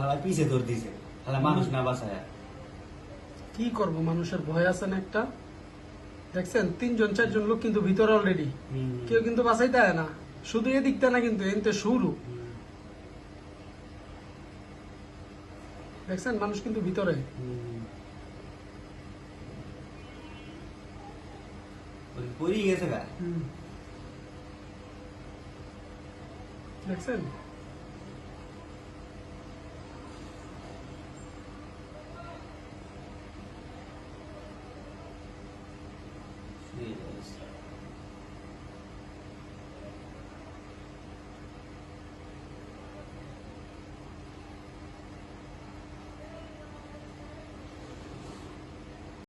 হালা পিছে দিছে। হালা মানুষ না কি করব? মানুষের ভয় আছে না একটা? দেখছেন? তিনজন চারজন লোক কিন্তু ভিতরে অলরেডি কেউ কিন্তু বাঁচাই দেয় না। শুধু এদিকটা না কিন্তু এনতে শুরু। দেখছেন? মানুষ কিন্তু ভিতরে। पूरी केसगा एक्सेल Yes.